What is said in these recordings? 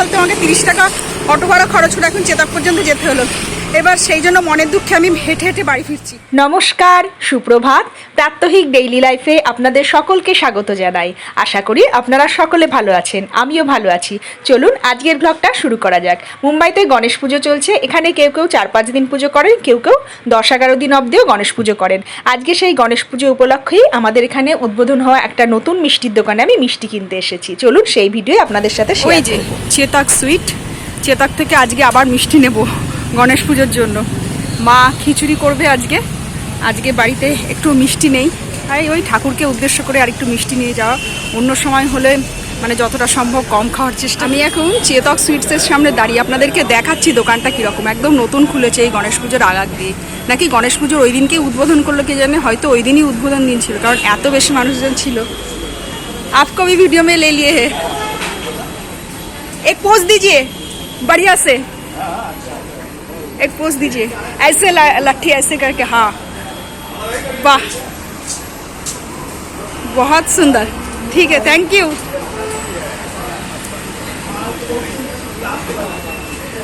বলতে আমাকে তিরিশ টাকা অটো ভাড়া খরচ করে এখন চেতাক পর্যন্ত যেতে হলো। এবার সেই জন্য মনের দুঃখে আমি হেঁটে হেঁটে বাড়ি ফিরছি। নমস্কার সুপ্রভাত। প্রাত্যহিক ডেইলি লাইফে আপনাদের সকলকে স্বাগত জানাই। আশা করি আপনারা সকলে ভালো আছেন আমিও ভালো আছি। চলুন আজকের ব্লগটা শুরু করা যাক। মুম্বাইতে গণেশ পুজো চলছে। এখানে কেউ কেউ চার পাঁচ দিন পুজো করেন কেউ কেউ দশ এগারো দিন অবধিও গণেশ পুজো করেন। আজকে সেই গণেশ পুজো উপলক্ষেই আমাদের এখানে উদ্বোধন হওয়া একটা নতুন মিষ্টির দোকানে আমি মিষ্টি কিনতে এসেছি। চলুন সেই ভিডিও আপনাদের সাথে শেয়ার চেতাক সুইট চেতাক থেকে আজকে আবার মিষ্টি নেব গণেশ পুজোর জন্য। মা খিচুড়ি করবে আজকে। আজকে বাড়িতে একটু মিষ্টি নেই। তাই ওই ঠাকুরকে উদ্দেশ্য করে আর একটু মিষ্টি নিয়ে যাওয়া। অন্য সময় হলে মানে যতটা সম্ভব কম খাওয়ার চেষ্টা। আমি এখন চেতক সুইটসের সামনে দাঁড়িয়ে আপনাদেরকে দেখাচ্ছি দোকানটা কীরকম। একদম নতুন খুলেছে এই গণেশ পুজোর আগাগ দিয়ে। নাকি গণেশ পুজোর ওই দিনকে উদ্বোধন করল কে জানে, হয়তো ওই দিনই উদ্বোধন দিন ছিল, কারণ এত বেশি মানুষজন ছিল। আপকবি ভিডিও মে লে লিয়ে হে। এক পোস্ট দিজিয়ে। बढ़िया से एक पोज दीजिए ऐसे ला- लट्ठी ऐसे करके हाँ वाह बहुत सुंदर ठीक है थैंक यू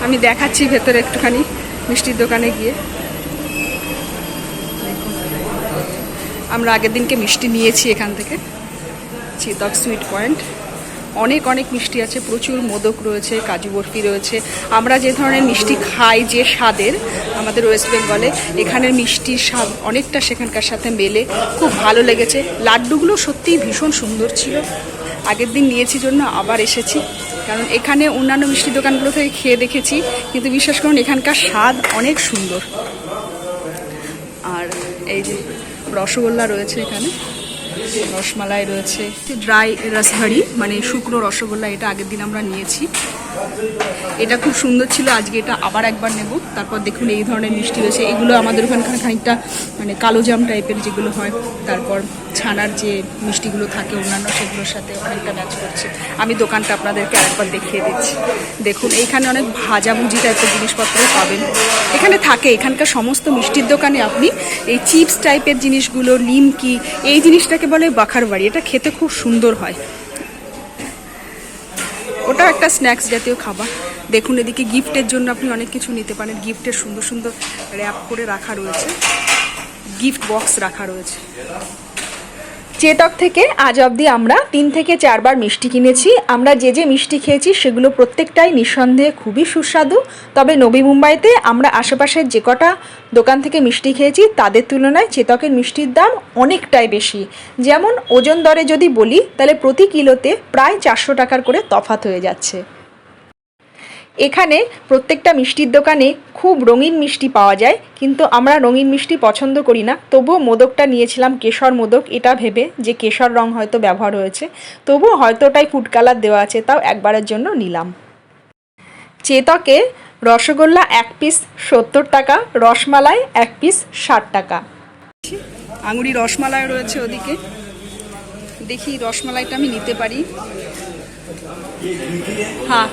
আমি দেখাচ্ছি ভেতরে একটুখানি মিষ্টির দোকানে গিয়ে দেখুন। আমরা আগের দিনকে মিষ্টি নিয়েছি এখান থেকে চিতক সুইট পয়েন্ট অনেক অনেক মিষ্টি আছে, প্রচুর মোদক রয়েছে, কাজু বরফি রয়েছে। আমরা যে ধরনের মিষ্টি খাই যে স্বাদের, আমাদের ওয়েস্ট বেঙ্গলে এখানের মিষ্টির স্বাদ অনেকটা সেখানকার সাথে মেলে। খুব ভালো লেগেছে। লাড্ডুগুলো সত্যিই ভীষণ সুন্দর ছিল। আগের দিন নিয়েছি জন্য আবার এসেছি। কারণ এখানে অন্যান্য মিষ্টি দোকানগুলো থেকে খেয়ে দেখেছি, কিন্তু বিশ্বাস করুন, এখানকার স্বাদ অনেক সুন্দর। আর এই যে রসগোল্লা রয়েছে এখানে। রসমালাই রয়েছে ড্রাই রসভারি মানে শুকনো রসগোল্লা এটা আগের দিন আমরা নিয়েছি। এটা খুব সুন্দর ছিল, আজকে এটা আবার একবার নেব। তারপর দেখুন এই ধরনের মিষ্টি রয়েছে। এগুলো আমাদের ওখানকার খানিকটা মানে কালো জাম টাইপের যেগুলো হয়, তারপর ছানার যে মিষ্টিগুলো থাকে, অন্যান্য সেগুলোর সাথে অনেকটা ম্যাচ করছে। আমি দোকানটা আপনাদেরকে আরেকবার দেখিয়ে দিচ্ছি। দেখুন, এইখানে অনেক ভাজাভুজি টাইপের জিনিসপত্র পাবেন। এখানে থাকে, এখানকার সমস্ত মিষ্টির দোকানে আপনি এই চিপস টাইপের জিনিসগুলো, লিমকি, এই জিনিসটাকে বলে বাখার বাড়ি এটা খেতে খুব সুন্দর হয়। ওটা একটা স্ন্যাক্স জাতীয় খাবার। দেখুন এদিকে গিফটের জন্য আপনি অনেক কিছু নিতে পারেন। গিফটের সুন্দর সুন্দর র্যাপ করে রাখা রয়েছে। গিফট বক্স রাখা রয়েছে। চেতক থেকে আজ অবধি আমরা তিন থেকে চারবার মিষ্টি কিনেছি। আমরা যে যে মিষ্টি খেয়েছি, সেগুলো প্রত্যেকটাই নিঃসন্দেহে খুবই সুস্বাদু। তবে নবী মুম্বাইতে আমরা আশেপাশের যে কটা দোকান থেকে মিষ্টি খেয়েছি, তাদের তুলনায় চেতকের মিষ্টির দাম অনেকটাই বেশি। যেমন ওজন দরে যদি বলি, তাহলে প্রতি কিলোতে প্রায় চারশো টাকার করে তফাত হয়ে যাচ্ছে। এখানে প্রত্যেকটা মিষ্টির দোকানে খুব রঙিন মিষ্টি পাওয়া যায়, কিন্তু আমরা রঙিন মিষ্টি পছন্দ করি না। তবুও মোদকটা নিয়েছিলাম কেশর মোদক, এটা ভেবে যে কেশর রং হয়তো ব্যবহার হয়েছে। তবুও হয়তো ওটাই ফুড কালার দেওয়া আছে, তাও একবারের জন্য নিলাম। চেতকে রসগোল্লা এক পিস সত্তর টাকা, রসমালাই এক পিস ষাট টাকা। আঙুরি রসমালাই রয়েছে ওদিকে। দেখি রসমালাইটা আমি নিতে পারি। হ্যাঁ।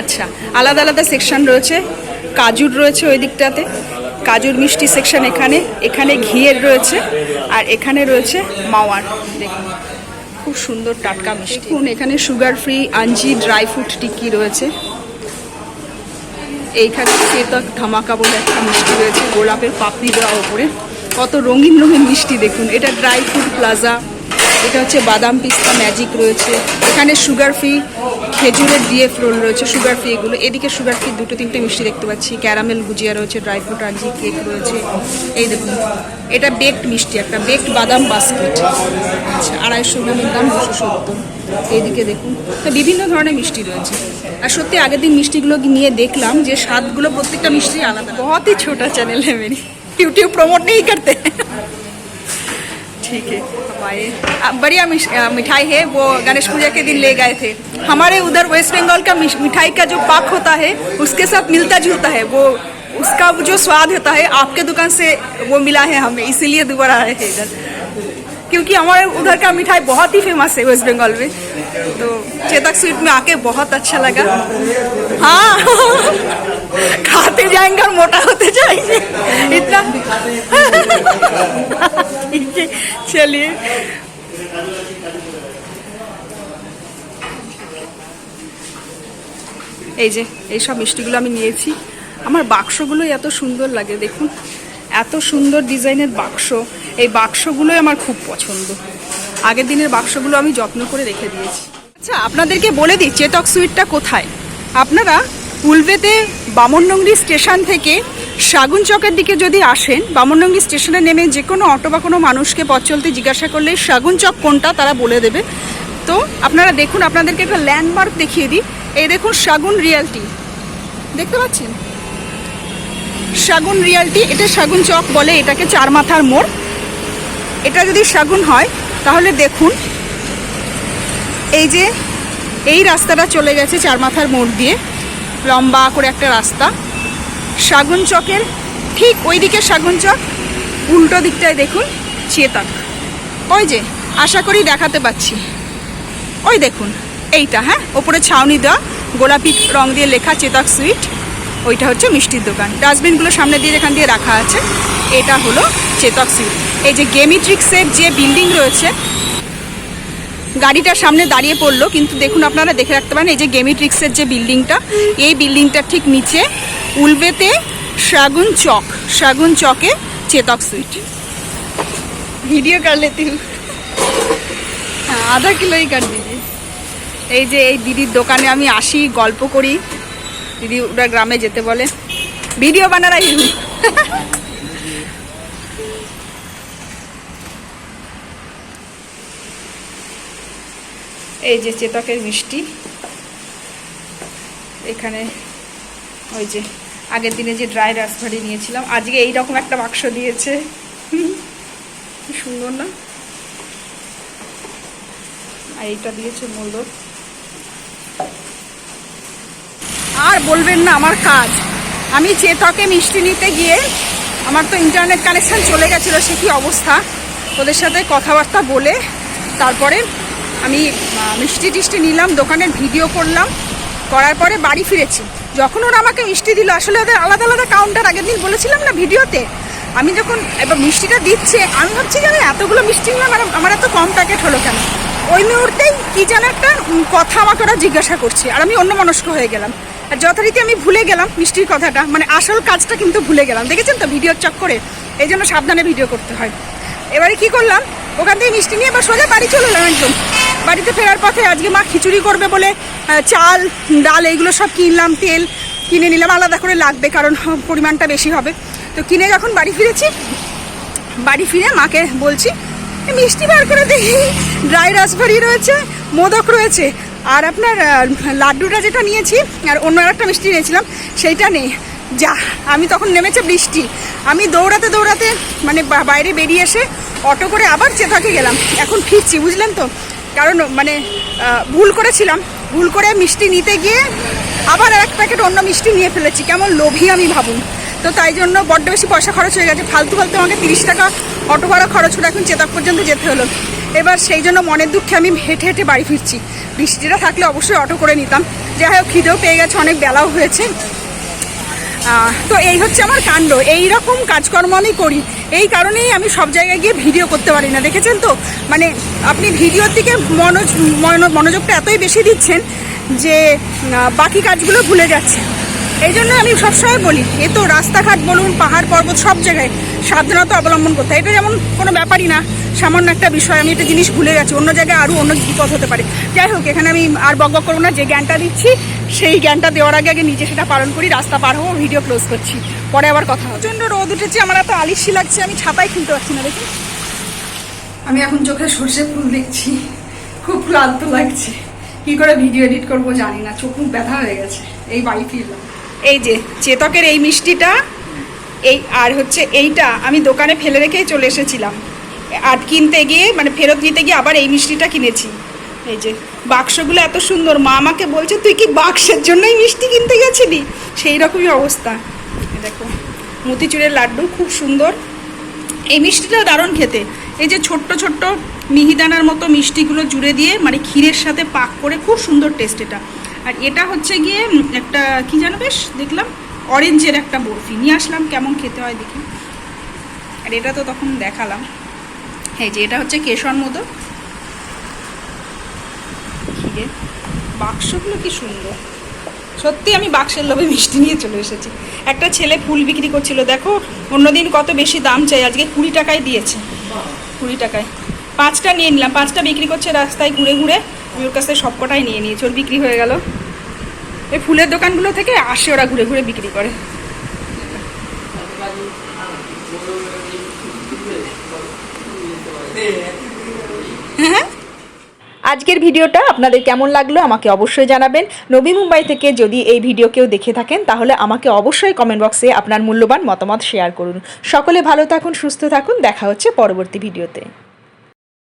আচ্ছা আলাদা আলাদা সেকশন রয়েছে। কাজুর রয়েছে ওই দিকটাতে। কাজুর মিষ্টি সেকশন এখানে এখানে ঘিয়ের রয়েছে, আর এখানে রয়েছে মাওয়ার। দেখুন, খুব সুন্দর টাটকা মিষ্টি। দেখুন, এখানে সুগার ফ্রি আঞ্জি ড্রাই ফ্রুট টিকি রয়েছে। এইখানে চেতক ধামাকা বলে একটা মিষ্টি রয়েছে, গোলাপের পাপড়ি দেওয়া ওপরে। কত রঙিন রঙিন মিষ্টি দেখুন। এটা ড্রাই ফ্রুট প্লাজা এটা হচ্ছে বাদাম পিস্তা ম্যাজিক রয়েছে। এখানে সুগার ফ্রি খেজুরের দিয়ে ফ্রোল রয়েছে সুগার ফ্রি এগুলো। এদিকে সুগার ফ্রি দুটো তিনটে মিষ্টি দেখতে পাচ্ছি। ক্যারামেল গুজিয়া রয়েছে ড্রাই ফ্রুট আর্জি কেক রয়েছে। এই দেখুন, এটা বেকড মিষ্টি, একটা বেকড বাদাম বাস্কেট আচ্ছা আড়াইশো গ্রামের দাম দুশো সত্তর। এইদিকে দেখুন বিভিন্ন ধরনের মিষ্টি রয়েছে। আর সত্যি আগের দিন মিষ্টিগুলো নিয়ে দেখলাম যে স্বাদগুলো প্রত্যেকটা মিষ্টি আলাদা। বহতই ছোটা চ্যানেল হ্যাঁ মেরি। ইউটিউব প্রমোট নেই করতে। ठीक है। बढ़िया मिठाई है, वो गणेश पूजा के दिन ले गए थे। हमारे उधर वेस्ट बंगाल का मिठाई का जो पाक होता है, उसके साथ मिलता जुलता है, वो, उसका जो स्वाद होता है, आपके दुकान से वो मिला है हमें, इसीलिए दोबारा आए हैं इधर। क्योंकि हमारे उधर का मिठाई बहुत ही फ़ेमस है वेस्ट बंगाल में। तो चेतक स्वीट में आके बहुत अच्छा लगा। हाँ। खाते जाएंगे और मोटा होते जाएंगे इतना ठीक है चलिए এই যে এই সব মিষ্টিগুলো আমি নিয়েছি আমার বাক্সগুলোই এত সুন্দর লাগে দেখুন এত সুন্দর ডিজাইনের বাক্স এই বাক্সগুলোই আমার খুব পছন্দ আগের দিনের বাক্সগুলো আমি যত্ন করে রেখে দিয়েছি আচ্ছা আপনাদেরকে বলে দিই চেতক সুইটটা কোথায় আপনারা উলবেতে বামনডঙ্গি স্টেশন থেকে শাগুন চকের দিকে যদি আসেন বামনডঙ্গি স্টেশনে নেমে যে কোনো অটো বা কোনো মানুষকে পথ চলতে জিজ্ঞাসা করলে শাগুন চক কোনটা তারা বলে দেবে। তো আপনারা দেখুন, আপনাদেরকে একটা ল্যান্ডমার্ক দেখিয়ে দিই। এই দেখুন শাগুন রিয়ালটি। দেখতে পাচ্ছেন? শাগুন রিয়ালটি, এটা শাগুন চক বলে, এটাকে চার মাথার মোড়। এটা যদি শাগুন হয়, তাহলে দেখুন, এই যে এই রাস্তাটা চলে গেছে চার মাথার মোড় দিয়ে। লম্বা করে একটা রাস্তা। শাগুন চকের ঠিক ওই দিকে শাগুন চক, উল্টো দিকটায় দেখুন চেতাক। ওই যে, আশা করি দেখাতে পাচ্ছি। ওই দেখুন, এইটা হ্যাঁ? ওপরে ছাউনি দেওয়া, গোলাপি রং দিয়ে লেখা চেতাক সুইট। ওইটা হচ্ছে মিষ্টির দোকান। ডাস্টবিনগুলো সামনে দিয়ে এখান দিয়ে রাখা আছে, এটা হলো চেতক সুইট। এই যে গেমিট্রিক্সের যে বিল্ডিং রয়েছে গাড়িটা সামনে দাঁড়িয়ে পড়ল কিন্তু দেখুন আপনারা দেখে রাখতে পারেন এই যে গেমিট্রিক্সের যে বিল্ডিংটা এই বিল্ডিংটার ঠিক নিচে উলবেতে শ্রাগুন চক শ্রাগুন চকে চেতক সুইট ভিডিও কাটলে লেতে হ্যাঁ, আধা কিলোই কাট দিদি। এই যে এই দিদির দোকানে আমি আসি গল্প করি। দিদি ওরা গ্রামে যেতে বলে। ভিডিও বানারাই এই যে চেতকের মিষ্টি। এখানে ওই যে আগের দিনে যে ড্রাই রাসভারি নিয়েছিলাম, আজকে এই রকম একটা বাক্স দিয়েছে। সুন্দর না? আর এইটা দিয়েছে মোল্ডর আর বলবেন না আমার কাজ। আমি চেতকে মিষ্টি নিতে গিয়ে আমার তো ইন্টারনেট কানেকশান চলে গেছিল, সে কি অবস্থা? ওদের সাথে কথাবার্তা বলে তারপরে আমি মিষ্টি টিষ্টি নিলাম, দোকানের ভিডিও করলাম, করার পরে বাড়ি ফিরেছি। যখন ওরা আমাকে মিষ্টি দিল, আসলে ওদের আলাদা আলাদা কাউন্টার আগের দিন বলেছিলাম না ভিডিওতে? আমি যখন এবার মিষ্টিটা দিচ্ছে, আমি ভাবছি জানো এতগুলো মিষ্টি নিলাম, আর আমার এত কম প্যাকেট হলো কেন? ওই মুহূর্তেই কি যেন একটা কথা আমাকে ওরা জিজ্ঞাসা করছে, আর আমি অন্য মনস্ক হয়ে গেলাম। আর যথারীতি আমি ভুলে গেলাম মিষ্টির কথাটা মানে আসল কাজটা কিন্তু ভুলে গেলাম। দেখেছেন তো, ভিডিওর চক্করে? এই জন্য সাবধানে ভিডিও করতে হয়। এবারে কি করলাম ওখান থেকে মিষ্টি নিয়ে এবার সোজা বাড়ি চলে এলাম একদম। বাড়িতে ফেরার পথে আজকে মা খিচুড়ি করবে বলে চাল, ডাল এইগুলো সব কিনলাম, তেল কিনে নিলাম, আলাদা করে লাগবে কারণ পরিমাণটা বেশি হবে। তো কিনে যখন বাড়ি ফিরেছি, বাড়ি ফিরে মাকে বলছি মিষ্টি বার করে দেখি, ড্রাই রাসবেরি রয়েছে, মোদক রয়েছে, আর আপনার লাড্ডুটা যেটা নিয়েছি, আর অন্য একটা মিষ্টি নিয়েছিলাম, সেইটা নেই যা। আমি তখন নেমেছে বৃষ্টি। আমি দৌড়াতে দৌড়াতে মানে বা- বাইরে বেরিয়ে এসে অটো করে আবার চেতাকে গেলাম। এখন ফিরছি, বুঝলেন তো? কারণ মানে ভুল করেছিলাম। ভুল করে মিষ্টি নিতে গিয়ে আবার এক প্যাকেট অন্য মিষ্টি নিয়ে ফেলেছি। কেমন লোভী আমি ভাবুন। তো তাই জন্য বড্ড বেশি পয়সা খরচ হয়ে গেছে। ফালতু ফালতু আমাকে তিরিশ টাকা অটো ভাড়া খরচ হলো এখন চেতাক পর্যন্ত যেতে হলো। এবার সেই জন্য মনের দুঃখে আমি হেঁটে হেঁটে বাড়ি ফিরছি। বৃষ্টিটা থাকলে অবশ্যই অটো করে নিতাম। যাই হোক, খিদেও পেয়ে গেছে, অনেক বেলাও হয়েছে। তো এই হচ্ছে আমার কাণ্ড। এই রকম কাজকর্ম আমি করি। এই কারণেই আমি সব জায়গায় গিয়ে ভিডিও করতে পারি না। দেখেছেন তো? মানে আপনি ভিডিওর দিকে মনোজ মনো- মনোযোগটা এতই বেশি দিচ্ছেন যে বাকি কাজগুলো ভুলে যাচ্ছে এই জন্য আমি সবসময় বলি, এ তো রাস্তাঘাট বলুন, পাহাড় পর্বত সব জায়গায় সাবধানতা অবলম্বন করতে হয়। এটা যেমন কোনো ব্যাপারই না, সামান্য একটা বিষয়, আমি একটা জিনিস ভুলে গেছি, অন্য জায়গায় আরও অন্য বিপদ হতে পারে। যাই হোক, এখানে আমি আর বক করব না, যে জ্ঞানটা দিচ্ছি, সেই জ্ঞানটা দেওয়ার আগে আগে নিজে সেটা পালন করি, রাস্তা পার হব ভিডিও ক্লোজ করছি। পরে আবার কথা হবে। প্রচণ্ড রোদ উঠেছে, আমার এত আলিশি লাগছে, আমি ছাতাই খুলতে পারছি না দেখি আমি এখন চোখে সর্ষে ফুল দেখছি, খুব ক্লান্ত লাগছে। কি করে ভিডিও এডিট করব জানি না, চোখ ব্যথা হয়ে গেছে, এই বাড়ি ফিরলাম। এই যে চেতকের এই মিষ্টিটা, এই আর হচ্ছে এইটা আমি দোকানে ফেলে রেখেই চলে এসেছিলাম। আর কিনতে গিয়ে মানে ফেরত নিতে গিয়ে আবার এই মিষ্টিটা কিনেছি। এই যে বাক্সগুলো এত সুন্দর, মা আমাকে বলছে, তুই কি বাক্সের জন্যই মিষ্টি কিনতে গেছিলি? সেই রকমই অবস্থা। দেখো, মতিচুরের লাড্ডু খুব সুন্দর। এই মিষ্টিটাও দারুণ খেতে। এই যে ছোট্ট ছোট্ট মিহিদানার মতো মিষ্টিগুলো জুড়ে দিয়ে মানে ক্ষীরের সাথে পাক করে, খুব সুন্দর টেস্ট এটা। আর এটা হচ্ছে গিয়ে একটা, কি জানো বেশ? দেখলাম অরেঞ্জের একটা বরফি। নিয়ে আসলাম, কেমন খেতে হয় দেখি। আর এটা তো তখন দেখালাম। হ্যাঁ যে, এটা হচ্ছে কেশর মতো ক্ষীরে বাক্সগুলো কি সুন্দর। সত্যি আমি বাক্সের লোভে মিষ্টি নিয়ে চলে এসেছি। একটা ছেলে ফুল বিক্রি করছিল, দেখো, অন্যদিন কত বেশি দাম চাই, আজকে কুড়ি টাকায় দিয়েছে। কুড়ি টাকায়। পাঁচটা নিয়ে নিলাম, পাঁচটা বিক্রি করছে রাস্তায় ঘুরে ঘুরে। ওর কাছ সবকটাই নিয়ে নিয়েছি, ওর বিক্রি হয়ে গেল। এই ফুলের দোকানগুলো থেকে আসে ওরা ঘুরে ঘুরে বিক্রি করে। আজকের ভিডিওটা আপনাদের কেমন লাগল আমাকে অবশ্যই জানাবেন। নবী মুম্বাই থেকে যদি এই ভিডিও কেউ দেখে থাকেন, তাহলে আমাকে অবশ্যই কমেন্ট বক্সে আপনার মূল্যবান মতামত শেয়ার করুন। সকলে ভালো থাকুন, সুস্থ থাকুন। দেখা হচ্ছে পরবর্তী ভিডিওতে।